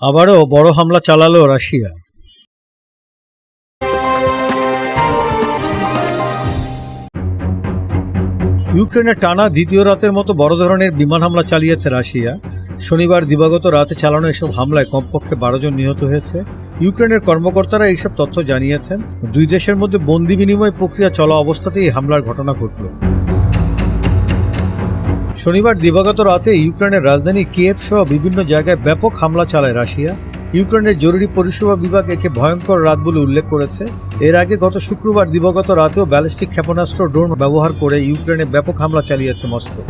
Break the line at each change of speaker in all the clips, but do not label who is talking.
আবারও বড় হামলা চালালো রাশিয়া। ইউক্রেনে টানা দ্বিতীয় রাতের মতো বড় ধরনের বিমান হামলা চালিয়েছে রাশিয়া। শনিবার দিবাগত রাতে চালানো এসব হামলায় কমপক্ষে বারো জন নিহত হয়েছে। ইউক্রেনের কর্মকর্তারা এইসব তথ্য জানিয়েছেন। দুই দেশের মধ্যে বন্দি বিনিময় প্রক্রিয়া চলা অবস্থাতেই এই হামলার ঘটনা ঘটল। শনিবার দিবাগত রাতে ইউক্রেনের রাজধানী কিয়েভ সহ বিভিন্ন জায়গায় ব্যাপক হামলা চালায় রাশিয়া। ইউক্রেনের জরুরি পরিষেবা বিভাগ একে ভয়ঙ্কর রাত বলে উল্লেখ করেছে। এর আগে গত শুক্রবার দিবাগত রাতেও ব্যালিস্টিক ক্ষেপণাস্ত্র ড্রোন ব্যবহার করে ইউক্রেনে ব্যাপক হামলা চালিয়েছে মস্কো।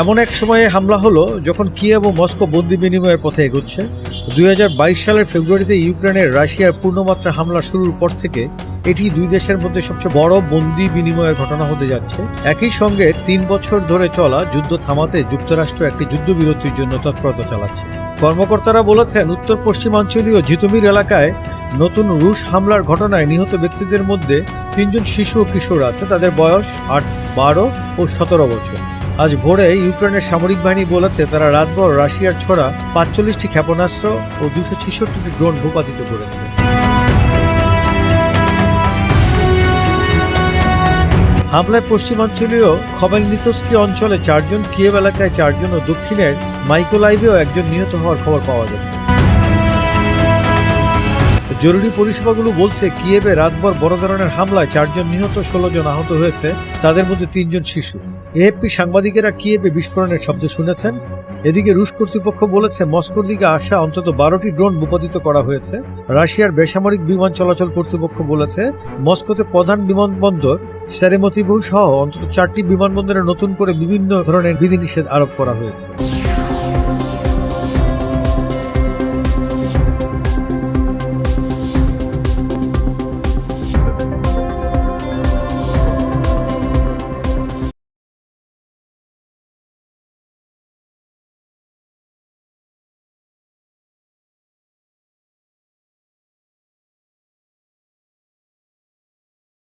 এমন এক সময়ে হামলা হলো যখন কিয়েভ ও মস্কো বন্দি বিনিময়ের পথে এগোচ্ছে। দুই হাজার বাইশ সালের ফেব্রুয়ারিতে ইউক্রেনের রাশিয়ার পূর্ণমাত্রা হামলা শুরুর পর থেকে এটি দুই দেশের মধ্যে সবচেয়ে বড় বন্দি বিনিময়ের ঘটনা হতে যাচ্ছে। একই সঙ্গে তিন বছর ধরে চলা যুদ্ধ থামাতে যুক্তরাষ্ট্র একটি যুদ্ধবিরতির জন্য তৎপরতা চালাচ্ছে। কর্মকর্তারা বলেছেন উত্তর পশ্চিমাঞ্চলীয় জিতুমির এলাকায় নতুন রুশ হামলার ঘটনায় নিহত ব্যক্তিদের মধ্যে তিনজন শিশু ও কিশোর আছে। তাদের বয়স আট, বারো ও সতেরো বছর। আজ ভোরে ইউক্রেনের সামরিক বাহিনী বলেছে তারা রাতভর রাশিয়ার ছড়া পাঁচচল্লিশটি ক্ষেপণাস্ত্র ও দুশো ছেষট্টিটি ড্রোন ভূপাতিত করেছে। হামলায় পশ্চিমাঞ্চলীয় খমেলনিতস্কি অঞ্চলে চারজন কিয়েভ এলাকায় চারজন ও দক্ষিণের মাইকোলাইভেও একজন নিহত হওয়ার খবর পাওয়া গেছে। জরুরি পরিষেবাগুলো বলছে কিয়েভে রাতভর বড় ধরনের হামলায় চারজন নিহত, ষোলো জন আহত হয়েছে, তাদের মধ্যে তিনজন শিশু। এএফপি সাংবাদিকেরা কিয়েভে বিস্ফোরণের শব্দ শুনেছেন? এদিকে রুশ কর্তৃপক্ষ বলেছে মস্কোর দিকে আসা অন্তত বারোটি ড্রোন ভূপাতিত করা হয়েছে। রাশিয়ার বেসামরিক বিমান চলাচল কর্তৃপক্ষ বলেছে মস্কোতে প্রধান বিমানবন্দর সেরেমতিবু সহ অন্তত চারটি বিমানবন্দরে নতুন করে বিভিন্ন ধরনের বিধিনিষেধ আরোপ করা হয়েছে।